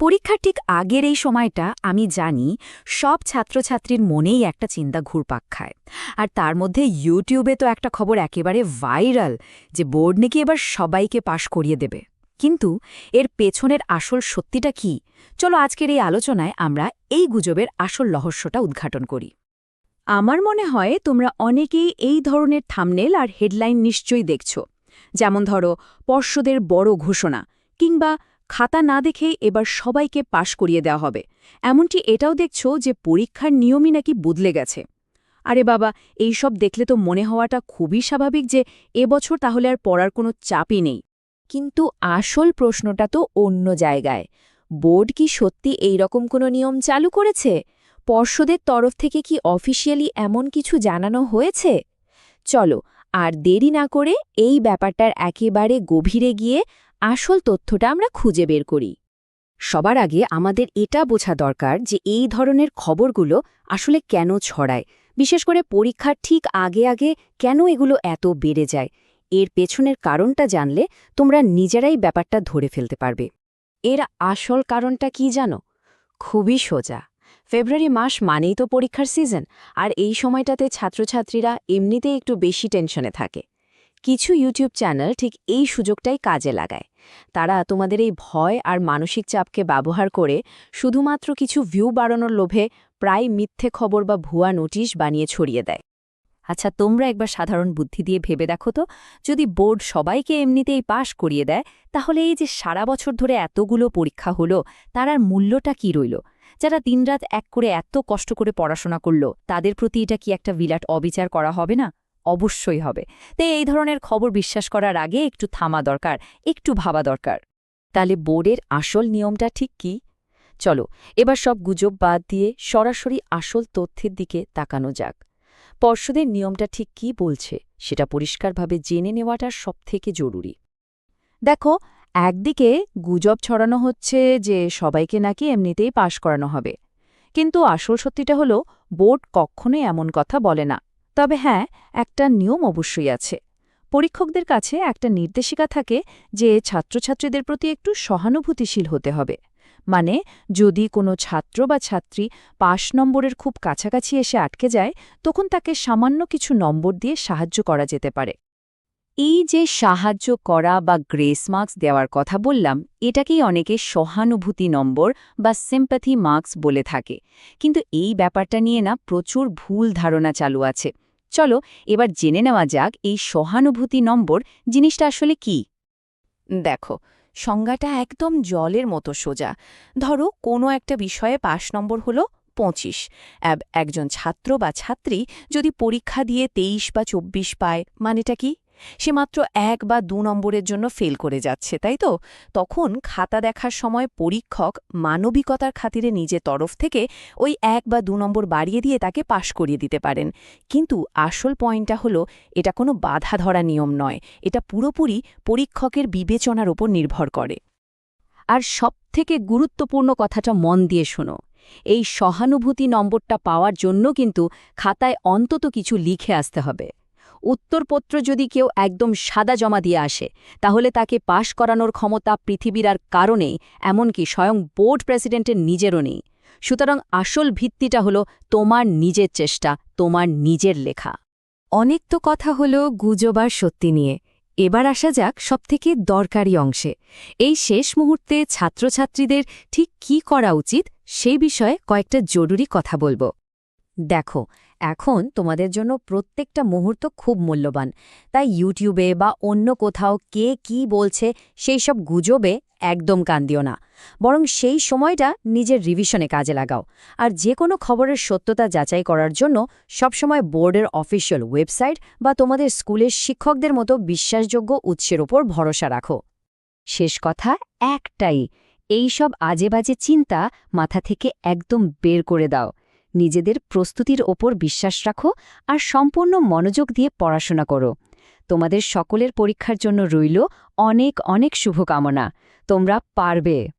পরীক্ষার ঠিক আগের এই সময়টা আমি জানি সব ছাত্রছাত্রীর মনেই একটা চিন্তা ঘুরপাক খায়। আর তার মধ্যে ইউটিউবে তো একটা খবর একেবারে ভাইরাল যে বোর্ড নাকি এবার সবাইকে পাশ করিয়ে দেবে। কিন্তু এর পেছনের আসল সত্যিটা কি? চলো আজকের এই আলোচনায় আমরা এই গুজবের আসল রহস্যটা উদ্ঘাটন করি। আমার মনে হয় তোমরা অনেকেই এই ধরনের থামনেল আর হেডলাইন নিশ্চয়ই দেখছ। যেমন ধরো, পর্ষদের বড় ঘোষণা কিংবা খাতা না দেখেই এবার সবাইকে পাশ করিয়ে দেওয়া হবে। এমনটি এটাও দেখছ যে পরীক্ষার নিয়মই নাকি বদলে গেছে। আরে বাবা, এই সব দেখলে তো মনে হওয়াটা খুবই স্বাভাবিক যে এবছর তাহলে আর পড়ার কোনো চাপই নেই। কিন্তু আসল প্রশ্নটা তো অন্য জায়গায়। বোর্ড কি সত্যি এই রকম কোনো নিয়ম চালু করেছে? পর্ষদের তরফ থেকে কি অফিসিয়ালি এমন কিছু জানানো হয়েছে? চলো, আর দেরি না করে এই ব্যাপারটার একেবারে গভীরে গিয়ে আসল তথ্যটা আমরা খুঁজে বের করি। সবার আগে আমাদের এটা বোঝা দরকার যে এই ধরনের খবরগুলো আসলে কেন ছড়ায়, বিশেষ করে পরীক্ষার ঠিক আগে আগে কেন এগুলো এত বেড়ে যায়। এর পেছনের কারণটা জানলে তোমরা নিজেরাই ব্যাপারটা ধরে ফেলতে পারবে। এর আসল কারণটা কি জানো? খুবই সোজা। ফেব্রুয়ারি মাস মানেই তো পরীক্ষার সিজন, আর এই সময়টাতে ছাত্রছাত্রীরা এমনিতেই একটু বেশি টেনশনে থাকে। কিছু ইউটিউব চ্যানেল ঠিক এই সুযোগটাই কাজে লাগায়। তারা তোমাদের এই ভয় আর মানসিক চাপকে ব্যবহার করে শুধুমাত্র কিছু ভিউ বাড়ানোর লোভে প্রায় মিথ্যে খবর বা ভুয়া নোটিশ বানিয়ে ছড়িয়ে দেয়। আচ্ছা তোমরা একবার সাধারণ বুদ্ধি দিয়ে ভেবে দেখো তো। যদি বোর্ড সবাইকে এমনিতেই পাশ করিয়ে দেয়, তাহলে এই যে সারা বছর ধরে এতগুলো পরীক্ষা হলো, তার আর মূল্যটা কি রইল? যারা দিনরাত এক করে এত কষ্ট করে পড়াশোনা করল, তাদের প্রতি এটা কি একটা বিরাট অবিচার করা হবে না? অবশ্যই হবে। তাই এই ধরনের খবর বিশ্বাস করার আগে একটু থামা দরকার, একটু ভাবা দরকার। তাহলে বোর্ডের আসল নিয়মটা ঠিক কি? চলো, এবার সব গুজব বাদ দিয়ে সরাসরি আসল তথ্যের দিকে তাকানো যাক। পর্ষদের নিয়মটা ঠিক কি বলছে, সেটা পরিষ্কারভাবে জেনে নেওয়াটা সবথেকে জরুরি। দেখো, একদিকে গুজব ছড়ানো হচ্ছে যে সবাইকে নাকি এমনিতেই পাশ করানো হবে। কিন্তু আসল সত্যিটা হলো, বোর্ড কখনোই এমন কথা বলে না। তবে হ্যাঁ একটা নিয়ম অবশ্যই আছে। পরীক্ষকদের কাছে একটা নির্দেশিকা থাকে যে ছাত্রছাত্রীদের প্রতি একটু সহানুভূতিশীল হতে হবে। মানে যদি কোনো ছাত্র বা ছাত্রী পাশ নম্বরের খুব কাছাকাছি এসে আটকে যায়, তখন তাকে সামান্য কিছু নম্বর দিয়ে সাহায্য করা যেতে পারে। এই যে সাহায্য করা বা গ্রেস মার্কস দেওয়ার কথা বললাম, এটাকেই অনেকে সহানুভূতি নম্বর বা সিম্প্যাথি মার্কস বলে থাকে। কিন্তু এই ব্যাপারটা নিয়ে না প্রচুর ভুল ধারণা চালু আছে। চলো, এবার জেনে নেওয়া যাক এই সহানুভূতি নম্বর জিনিসটা আসলে কি। দেখো, সংজ্ঞাটা একদম জলের মতো সোজা। ধরো, কোনো একটা বিষয়ে পাশ নম্বর হল পঁচিশ। অ্যাব, একজন ছাত্র বা ছাত্রী যদি পরীক্ষা দিয়ে তেইশ বা চব্বিশ পায়, মানেটা কি? সে মাত্র এক বা দু নম্বরের জন্য ফেল করে যাচ্ছে, তাই তো? তখন খাতা দেখার সময় পরীক্ষক মানবিকতার খাতিরে নিজের তরফ থেকে ওই এক বা দু নম্বর বাড়িয়ে দিয়ে তাকে পাশ করিয়ে দিতে পারেন। কিন্তু আসল পয়েন্টটা হলো, এটা কোনো বাধা ধরা নিয়ম নয়। এটা পুরোপুরি পরীক্ষকের বিবেচনার ওপর নির্ভর করে। আর সবথেকে গুরুত্বপূর্ণ কথাটা মন দিয়ে শোনো। এই সহানুভূতি নম্বরটা পাওয়ার জন্য কিন্তু খাতায় অন্তত কিছু লিখে আসতে হবে। উত্তরপত্র যদি কেউ একদম সাদা জমা দিয়ে আসে, তাহলে তাকে পাশ করানোর ক্ষমতা পৃথিবীর আর কারণেই এমনকি স্বয়ং বোর্ড প্রেসিডেন্টের নিজেরও নেই। সুতরাং আসল ভিত্তিটা হলো তোমার নিজের চেষ্টা, তোমার নিজের লেখা। অনেক তো কথা হলো গুজবার সত্যি নিয়ে। এবার আসা যাক সবথেকে দরকারি অংশে। এই শেষ মুহূর্তে ছাত্রছাত্রীদের ঠিক কি করা উচিত, সেই বিষয়ে কয়েকটা জরুরি কথা বলব। দেখো, এখন তোমাদের জন্য প্রত্যেকটা মুহূর্ত খুব মূল্যবান। তাই ইউটিউবে বা অন্য কোথাও কে কি বলছে সেই সব গুজবে একদম কান দিও না। বরং সেই সময়টা নিজের রিভিশনে কাজে লাগাও। আর যে কোনো খবরের সত্যতা যাচাই করার জন্য সবসময় বোর্ডের অফিসিয়াল ওয়েবসাইট বা তোমাদের স্কুলের শিক্ষকদের মতো বিশ্বাসযোগ্য উৎসের ওপর ভরসা রাখো। শেষ কথা একটাই এই সব আজে বাজে চিন্তা মাথা থেকে একদম বের করে দাও। নিজেদের প্রস্তুতির ওপর বিশ্বাস রাখো আর সম্পূর্ণ মনোযোগ দিয়ে পড়াশোনা করো। তোমাদের সকলের পরীক্ষার জন্য রইল অনেক অনেক শুভকামনা। তোমরা পারবে।